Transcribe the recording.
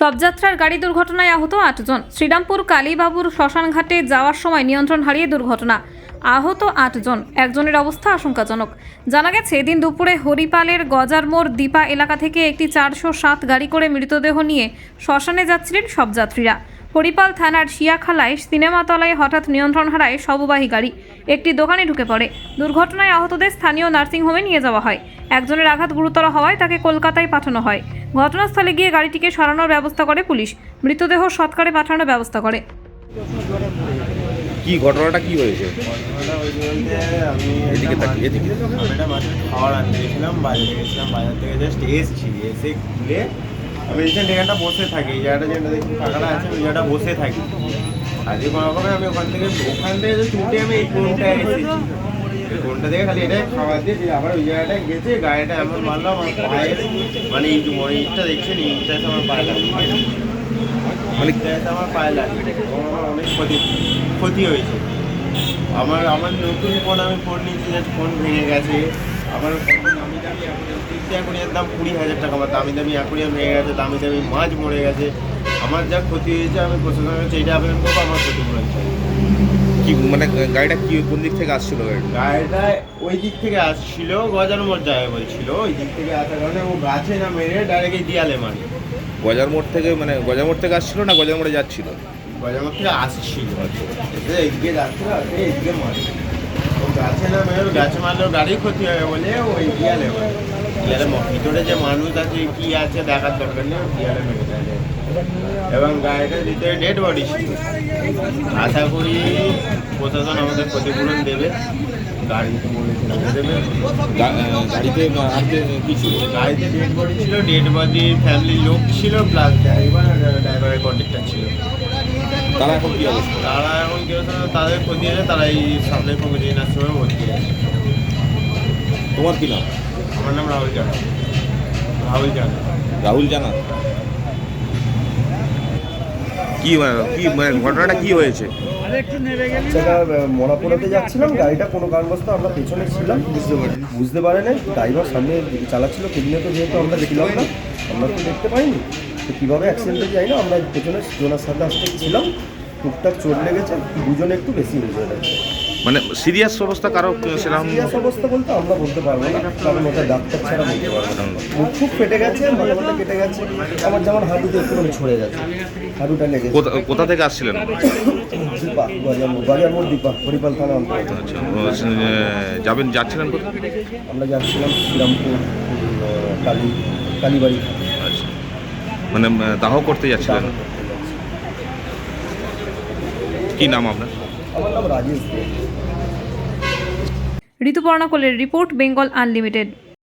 শবযাত্রার গাড়ি দুর্ঘটনায় আহত আটজন। শ্রীরামপুর কালীবাবুর শ্মশানঘাটে যাওয়ার সময় নিয়ন্ত্রণ হারিয়ে দুর্ঘটনা। আহত আটজন। একজনের অবস্থা আশঙ্কাজনক। জানা গেছে, এদিন দুপুরে হরিপালের গজারমোড় দীপা এলাকা থেকে একটি চারশো সাত গাড়ি করে মৃতদেহ নিয়ে শ্মশানে যাচ্ছিলেন শবযাত্রীরা হরিপাল থানার শিয়াখালায় সিনেমাতলায় হঠাৎ নিয়ন্ত্রণ হারায় শববাহী গাড়ি। একটি দোকানে ঢুকে পড়ে। দুর্ঘটনায় আহতদের স্থানীয় নার্সিংহোমে নিয়ে যাওয়া হয়। একজনের আঘাত গুরুতর হওয়ায় তাকে কলকাতায় পাঠানো হয়। ঘটনাস্থলে গিয়ে গাড়িটিকে সরানোর ব্যবস্থা করে পুলিশ। মৃতদেহ সৎকারে পাঠানোর ব্যবস্থা করে। কি ঘটনাটা কি হয়েছে? ঘটনাটা ওই বলতে আমি এদিকে তাকিয়ে, এদিকে। মাছ- আমি একটা মাছের খাবার আনতে গেছিলাম বাজারে গেছিলাম বাজার থেকে জাস্ট এসছি এসে খুলে আমি রিসেন্ট এখানটা বসে থাকি, এই জায়গাটা যেটা দেখুন ফাঁকাটা আছে, ওই জায়গাটা বসে থাকি। আজকে কোনো রকমে আমি ওখান থেকে ওখান থেকে ছুটে আমি এই কোনটায় এসেছি। কোনটা থেকে খালি এটাই খাবার দিয়ে আবার ওই জায়গাটায় গেছে, গাড়িটা এমন মারলো, আমার পায়ে মানে ইটটা দেখছেন ইটটা আমার পায়ে লাগে মানে আমার পায়ে লাগে অনেক ক্ষতি ক্ষতি হয়েছে। আমার আমার নতুন ফোন আমি ফোন নিয়েছি ফোন ভেঙে গেছে। আমার দামি অ্যাকুরিয়ার দাম কুড়ি হাজার টাকা আমার দামি দামি অ্যাকুরিয়াম ভেঙে গেছে দামি দামি মাছ মরে গেছে। আমার যা ক্ষতি হয়েছে আমি প্রশাসনের কাছে এইটা আবেদন করব আমার ক্ষতিপূরণ চাই। কি মানে গাড়িটা কি কোন দিক থেকে আসছিল গাড়িটা? ওই দিক থেকে আসছিল গজার মোড় যায় বলছিল ওই দিক থেকে আসার কারণে ও গাছে না মেরে ডাইরেক্ট এই দিয়ালে মারি। গজার মোড় থেকে মানে গজার মোড় থেকে আসছিল না গজার মোড়ে যাচ্ছিল? গজার মোড় থেকে আসছিল। এসে এইদিকে যাচ্ছিল আর এইদিকে মারি গাছে না মেরে গাছে মারলে ওর গাড়ির ক্ষতি হবে বলে ওই মারে ম- ভিতরে যে মানুষ আছে কি আছে দেখার দরকার নেই ও মেরে দেয়। এবং গাড়িটার ভিতরে ডেড বডি ছিল। আশা করি প্রশাসন আমাদের ক্ষতিপূরণ দেবে। গাড়ি তো দেবে। গাড়িতে হাতে কি ছিল? গাড়িতে ডেড বডি ছিল ডেড বডি ফ্যামিলির লোক ছিল প্লাস ড্রাইভার ড্রাইভারের কন্ডাক্টর ছিল। তারা এখন কি অবস্থা? তারা এখন তাদের তারা এই নার্সিংহোমে ভর্তি আছে তোমার কি নাম? আমার নাম রাহুল জানা। রাহুল জানা। রাহুল জানা? কি মানে কি মানে ঘটনাটা কি হয়েছে? সেটা মরাপুরাতে যাচ্ছিলাম গাড়িটা কোনো কারণবশত আমরা পেছনে ছিলাম। বুঝতে পারি বুঝতে পারে না ড্রাইভার সামনে চালাচ্ছিল তো যেহেতু আমরা দেখলাম না আমরা তো দেখতে পাইনি। তো কীভাবে অ্যাক্সিডেন্টে যাই না আমরা পেছনে জোনার সাথে আসতে ছিলাম টুকটাক চোট লেগেছে দুজনে একটু বেশি ইনজয় হয়েছে। মানে সিরিয়াস অবস্থা কারও সেরকম? সিরিয়াস অবস্থা বলতে আমরা বলতে পারব না কারণ ওটা ডাক্তার ছাড়া বলতে পারব না। মুখ খুব ফেটে গেছে মাথা মাথা কেটে গেছে আমার যেমন হাঁটুতে একটুখানি ছড়ে গেছে হাঁটুটা লেগেছে। কোথা থেকে আসছিলেন? দীপা গজারমোড় গজারমোড় দীপা হরিপাল থানা আচ্ছা যাবেন যাচ্ছিলেন কোথায়? আমরা যাচ্ছিলাম শ্রীরামপুর কালী কালীবাড়ি। আচ্ছা। মানে দাহ করতে যাচ্ছিলেন? কি নাম আপনার? আমার নাম রাজেশ দে। ঋতুপর্ণা কোলের রিপোর্ট বেঙ্গল আনলিমিটেড।